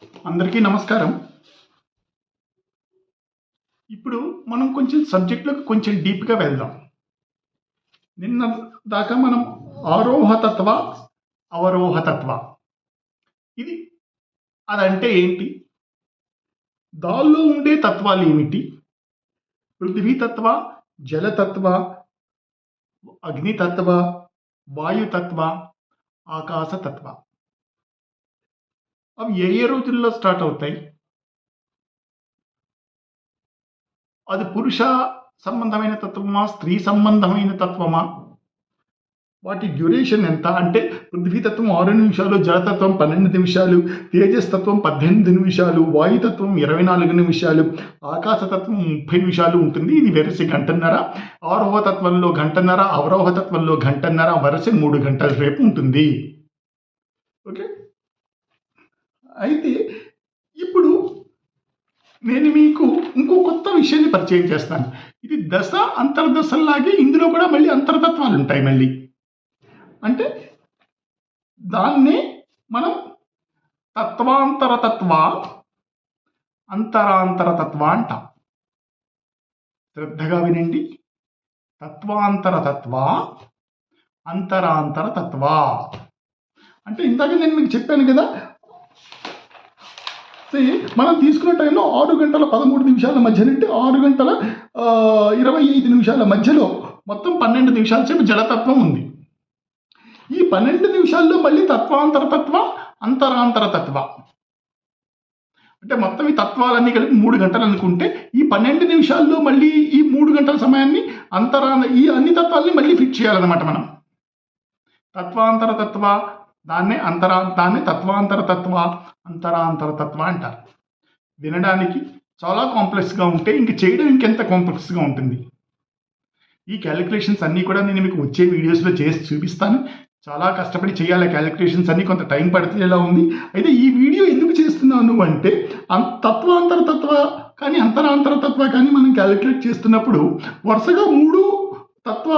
అందరికీ నమస్కారం. ఇప్పుడు మనం కొంచెం సబ్జెక్టులకు కొంచెం డీప్గా వెళ్దాం. నిన్న దాకా మనం ఆరోహతత్వ అవరోహతత్వ. ఇది అదంటే ఏంటి? దాల్లో ఉండే తత్వాలు ఏమిటి? పృథ్వీతత్వ జలతత్వ అగ్నితత్వ వాయుతత్వ ఆకాశతత్వ. అవి ఏ ఏ రోజుల్లో స్టార్ట్ అవుతాయి? అది పురుష సంబంధమైన తత్వమా? స్త్రీ సంబంధమైన తత్వమా? వాటి డ్యూరేషన్ ఎంత? అంటే పృథ్వీతత్వం ఆరు నిమిషాలు జలతత్వం పన్నెండు నిమిషాలు తేజస్తత్వం పద్దెనిమిది నిమిషాలు వాయుతత్వం ఇరవై నాలుగు నిమిషాలు ఆకాశతత్వం ముప్పై నిమిషాలు ఉంటుంది. ఇది వెరసి గంటన్నర ఆరోహ తత్వంలో గంటన్నర అవరోహ తత్వంలో గంటన్నర వరస మూడు గంటల రేపు ఉంటుంది. ఓకే? అయితే ఇప్పుడు నేను మీకు ఇంకో కొత్త విషయాన్ని పరిచయం చేస్తాను. ఇది దశ అంతర్దశల్లాగే ఇందులో కూడా మళ్ళీ అంతర్తత్వాలు ఉంటాయి మళ్ళీ. అంటే దాన్నే మనం తత్వాంతర తత్వ అంతరాంతర అంటాం. శ్రద్ధగా వినండి. తత్వాంతర తత్వ అంతరాంతర తత్వ అంటే ఇందాక నేను మీకు చెప్పాను కదా మనం తీసుకున్న టైంలో ఆరు గంటల పదమూడు నిమిషాల మధ్య నుండి ఆరు గంటల ఇరవై ఐదు నిమిషాల మధ్యలో మొత్తం పన్నెండు నిమిషాల సేపు జడతత్వం ఉంది. ఈ పన్నెండు నిమిషాల్లో మళ్ళీ తత్వాంతర అంతరాంతరతత్వ అంతరాంతర అంటే మొత్తం ఈ తత్వాలన్నీ కలిపి మూడు గంటలు అనుకుంటే ఈ పన్నెండు నిమిషాల్లో మళ్ళీ ఈ మూడు గంటల సమయాన్ని అంతరా ఈ అన్ని తత్వాల్ని మళ్ళీ ఫిట్ చేయాలన్నమాట మనం. తత్వాంతరతత్వ దాన్నే అంతరా దాన్నే తత్వాంతర తత్వ అంతరాంతర తత్వ అంటారు. వినడానికి చాలా కాంప్లెక్స్గా ఉంటే ఇంక చేయడం ఇంకెంత కాంప్లెక్స్గా ఉంటుంది. ఈ క్యాలిక్యులేషన్స్ అన్నీ కూడా నేను మీకు వచ్చే వీడియోస్లో చేసి చూపిస్తాను. చాలా కష్టపడి చేయాలి క్యాలిక్యులేషన్స్ అన్నీ కొంత టైం పడితేలా ఉంది? అయితే ఈ వీడియో ఎందుకు చేస్తున్నాను అంటే తత్వాంతర తత్వ కానీ అంతరాంతర తత్వ కానీ మనం క్యాలిక్యులేట్ చేస్తున్నప్పుడు వరుసగా మూడు తత్వ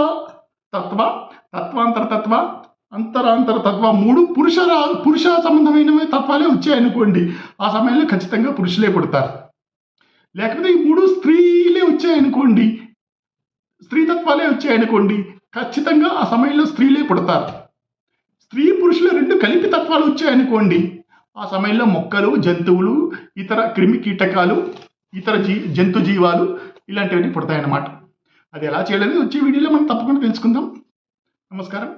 తత్వ తత్వాంతర తత్వ అంతరాంతర తత్వం మూడు పురుష పురుష సంబంధమైన తత్వాలే వచ్చాయనుకోండి ఆ సమయంలో ఖచ్చితంగా పురుషులే పుడతారు. లేకపోతే ఈ మూడు స్త్రీలే వచ్చాయనుకోండి స్త్రీ తత్వాలే వచ్చాయనుకోండి ఖచ్చితంగా ఆ సమయంలో స్త్రీలే పుడతారు. స్త్రీ పురుషుల రెండు కలిపి తత్వాలు వచ్చాయనుకోండి ఆ సమయంలో మొక్కలు జంతువులు ఇతర క్రిమి కీటకాలు ఇతర జీ జంతు జీవాలు ఇలాంటివన్నీ పుడతాయన్నమాట. అది ఎలా చేయాలని వచ్చే వీడియోలో మనం తప్పకుండా తెలుసుకుందాం. నమస్కారం.